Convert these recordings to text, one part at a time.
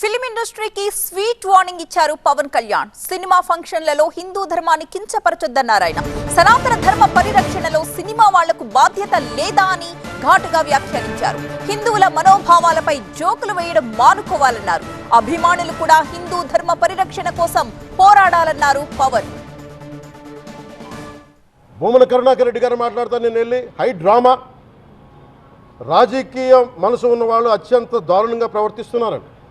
Film ఇండస్ట్రీకి sweet warning ఇచ్చారు Pawan Kalyan. Cinema ఫంక్షన్లలో హిందూ ధర్మాన్ని కించపరచొద్దన్నారు ఆయన సనాతన ధర్మ పరిరక్షణలో సినిమా వాళ్ళకు బాధ్యత లేదా అని ఘాటుగా వ్యాఖ్యానించారు. హిందువుల మనోభావాలపై జోకులు వేయడం మానుకోవాలన్నారు. అభిమానులు కూడా హిందూ ధర్మ పరిరక్షణ కోసం పోరాడాలన్నారు పవన్. భూముల కరుణాకర్ రెడ్డి గారు మాట్లాడుతూ నేను వెళ్ళి హై డ్రామా. రాజకీయ మనసు ఉన్న వాళ్ళు అత్యంత దారుణంగా ప్రవర్తిస్తున్నారండి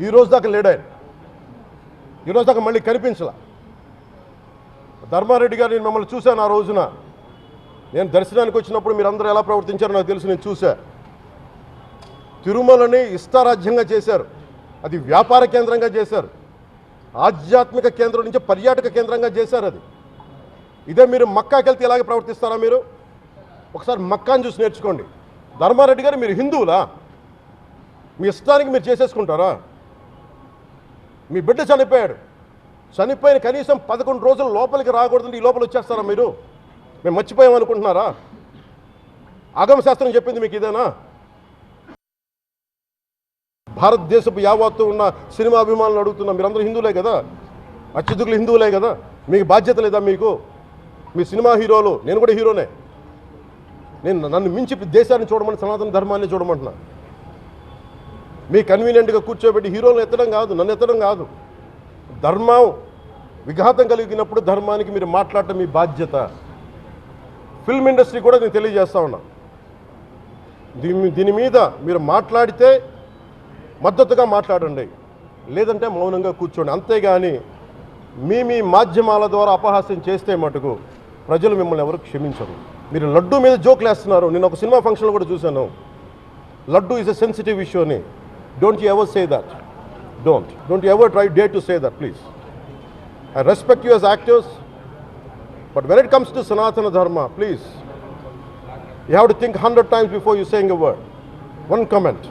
ఈ రోజు దాకా లేడు ఆయన. ఈరోజు దాకా మళ్ళీ కనిపించలా. ధర్మారెడ్డి గారు నేను మిమ్మల్ని చూశాను ఆ రోజున. నేను దర్శనానికి వచ్చినప్పుడు మీరు అందరూ ఎలా ప్రవర్తించారో నాకు తెలుసు నేను చూశా. తిరుమలని ఇష్టారాజ్యంగా చేశారు. అది వ్యాపార కేంద్రంగా చేశారు. ఆధ్యాత్మిక కేంద్రం నుంచి పర్యాటక కేంద్రంగా చేశారు అది. ఇదే మీరు మక్కాకి వెళ్తే ఇలాగే ప్రవర్తిస్తారా మీరు? ఒకసారి మక్కాని చూసి నేర్చుకోండి. ధర్మారెడ్డి గారు మీరు హిందువులా? మీ ఇష్టానికి మీరు చేసేసుకుంటారా? మీ బిడ్డ చనిపోయాడు. చనిపోయిన కనీసం పదకొండు రోజులు లోపలికి రాకూడదండి ఈ లోపల వచ్చేస్తారా మీరు? మేము మర్చిపోయాం అనుకుంటున్నారా? ఆగమ శాస్త్రం చెప్పింది మీకు ఇదేనా? భారతదేశపు యావత్తు ఉన్న సినిమా అభిమానులు అడుగుతున్నా మీరందరూ హిందువులే కదా? అత్యధికులు హిందువులే కదా? మీకు బాధ్యత లేదా మీకు? మీ సినిమా హీరోలు నేను కూడా హీరోనే. నేను నన్ను మించి దేశాన్ని చూడమని సనాతన ధర్మాన్ని చూడమంటున్నాను మీ కన్వీనియంట్గా కూర్చోబెట్టి హీరోలను ఎత్తడం కాదు నన్ను ఎత్తడం కాదు. ధర్మం విఘాతం కలిగినప్పుడు ధర్మానికి మీరు మాట్లాడటం మీ బాధ్యత. ఫిల్మ్ ఇండస్ట్రీ కూడా నేను తెలియజేస్తా ఉన్నా. దీని దీని మీద మీరు మాట్లాడితే మద్దతుగా మాట్లాడండి. లేదంటే మౌనంగా కూర్చోండి. అంతేగాని మీ మీ మాధ్యమాల ద్వారా అపహాస్యం చేస్తే మటుకు ప్రజలు మిమ్మల్ని ఎవరు క్షమించరు. మీరు లడ్డు మీద జోకులు వేస్తున్నారు నేను ఒక సినిమా ఫంక్షన్లో కూడా చూశాను. Laddu is a sensitive issue అని. Don't you ever say that. Don't. Don't you ever try dare to say that, please. I respect you as actors, but when it comes to Sanatana Dharma, please, you have to think 100 times before you saying a word. One comment.